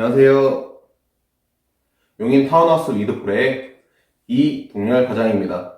안녕하세요. 용인 타운하우스 위드풀의 이동열 과장입니다.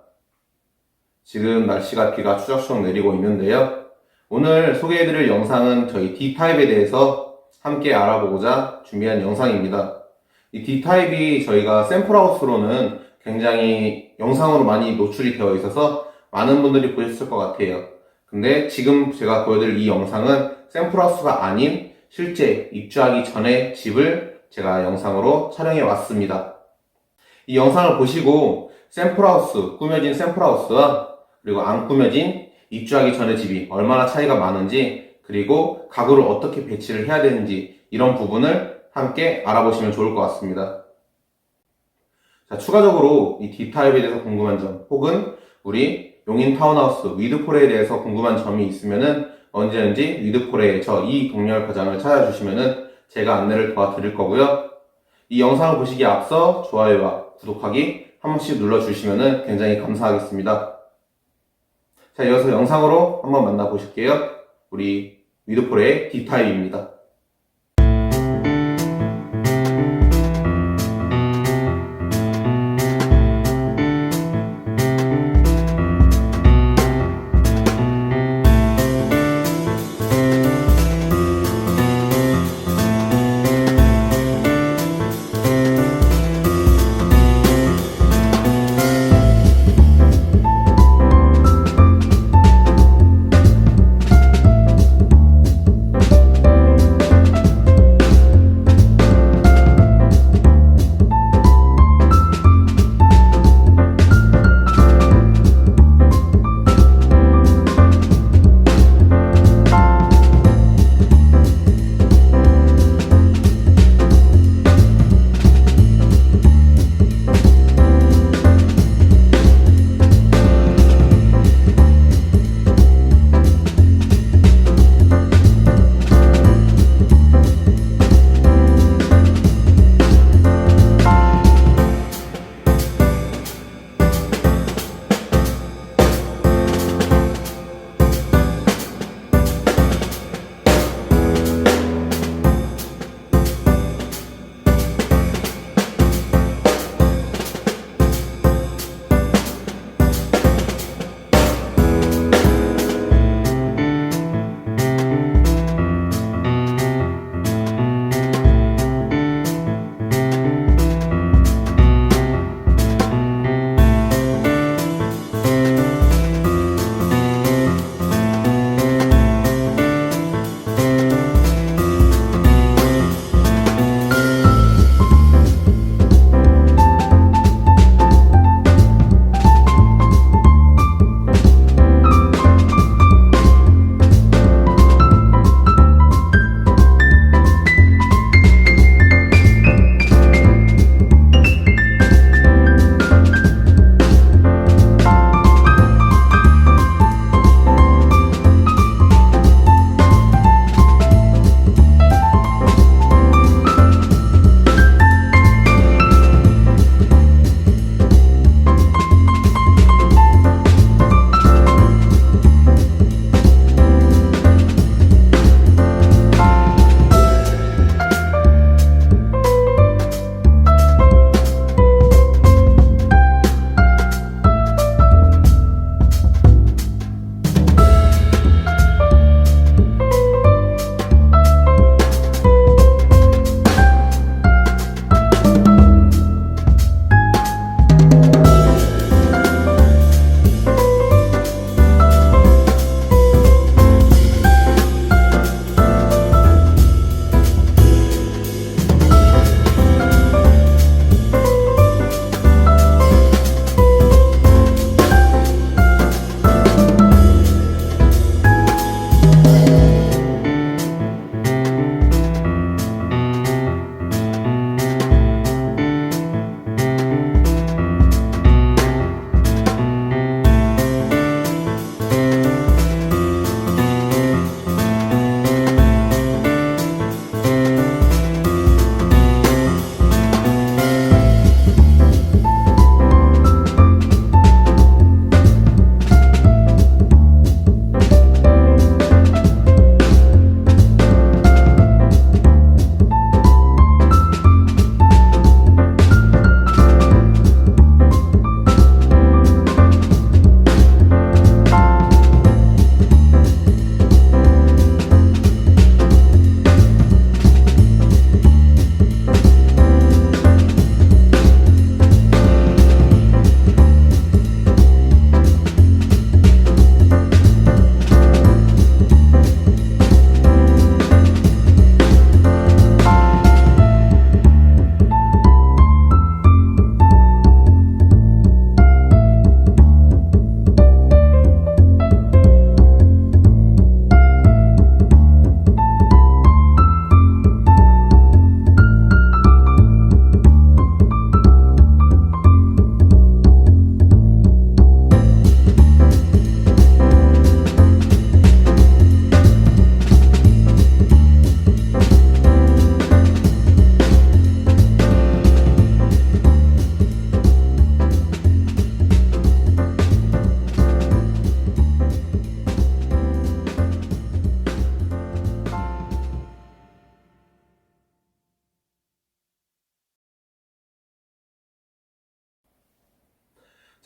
지금 날씨가 비가 추적추적 내리고 있는데요. 오늘 소개해드릴 영상은 저희 D타입에 대해서 함께 알아보고자 준비한 영상입니다. 이 D타입이 저희가 샘플하우스로는 굉장히 영상으로 많이 노출이 되어 있어서 많은 분들이 보셨을 것 같아요. 근데 지금 제가 보여드릴 이 영상은 샘플하우스가 아닌 실제 입주하기 전에 집을 제가 영상으로 촬영해 왔습니다. 이 영상을 보시고 샘플하우스, 꾸며진 샘플하우스와 그리고 안 꾸며진 입주하기 전의 집이 얼마나 차이가 많은지 그리고 가구를 어떻게 배치를 해야 되는지 이런 부분을 함께 알아보시면 좋을 것 같습니다. 자, 추가적으로 이 D타입에 대해서 궁금한 점 혹은 우리 용인 타운하우스 위드폴에 대해서 궁금한 점이 있으면은 언제든지 위드폴에 저 이동열 과장을 찾아주시면은 제가 안내를 도와드릴 거고요. 이 영상을 보시기에 앞서 좋아요와 구독하기 한 번씩 눌러주시면은 굉장히 감사하겠습니다. 자, 이어서 영상으로 한번 만나보실게요. 우리 위드폴의 D타입입니다.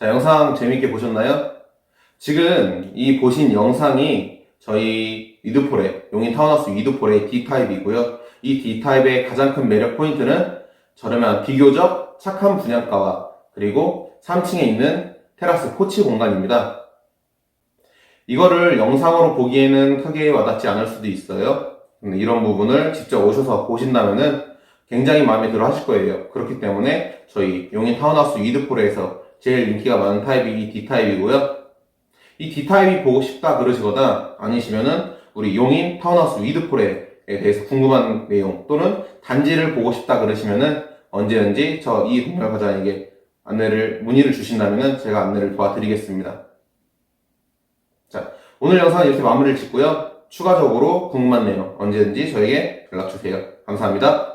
자, 영상 재밌게 보셨나요? 지금 이 보신 영상이 저희 위드폴의 용인 타운하우스 위드폴의 D타입이고요. 이 D타입의 가장 큰 매력 포인트는 저렴한 비교적 착한 분양가와 그리고 3층에 있는 테라스 포치 공간입니다. 이거를 영상으로 보기에는 크게 와닿지 않을 수도 있어요. 이런 부분을 직접 오셔서 보신다면은 굉장히 마음에 들어 하실 거예요. 그렇기 때문에 저희 용인 타운하우스 위드폴에서 제일 인기가 많은 타입이 이 D타입이고요. 이 D타입이 보고 싶다 그러시거나 아니시면은 우리 용인 타운하우스 위드폴에 대해서 궁금한 내용 또는 단지를 보고 싶다 그러시면은 언제든지 저 이 동열 과장에게 안내를 문의를 주신다면은 제가 안내를 도와드리겠습니다. 자, 오늘 영상은 이렇게 마무리를 짓고요. 추가적으로 궁금한 내용 언제든지 저에게 연락 주세요. 감사합니다.